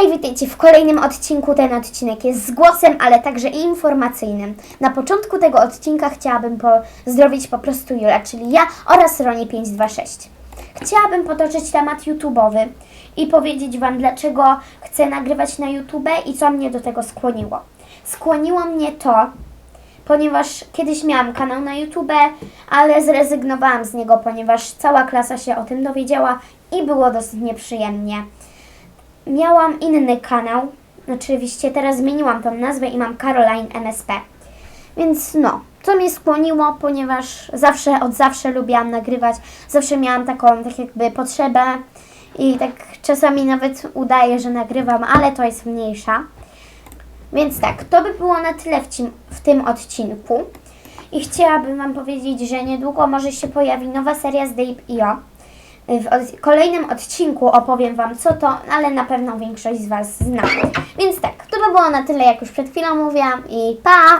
Hej, witajcie w kolejnym odcinku. Ten odcinek jest z głosem, ale także informacyjnym. Na początku tego odcinka chciałabym pozdrowić po prostu Jula, czyli ja oraz Roni526. Chciałabym potoczyć temat YouTube'owy i powiedzieć Wam, dlaczego chcę nagrywać na YouTube i co mnie do tego skłoniło. Skłoniło mnie to, ponieważ kiedyś miałam kanał na YouTube, ale zrezygnowałam z niego, ponieważ cała klasa się o tym dowiedziała i było dosyć nieprzyjemnie. Miałam inny kanał, oczywiście teraz zmieniłam tą nazwę i mam Caroline MSP. Więc no, to mnie skłoniło, ponieważ zawsze, od zawsze lubiłam nagrywać, zawsze miałam taką, tak jakby potrzebę i tak czasami nawet udaje, że nagrywam, ale to jest mniejsza. Więc tak, to by było na tyle w, cim, w tym odcinku. I chciałabym Wam powiedzieć, że niedługo może się pojawi nowa seria z Dave i. W kolejnym odcinku opowiem Wam co to, ale na pewno większość z Was zna. Więc tak, to by było na tyle, jak już przed chwilą mówiłam i pa!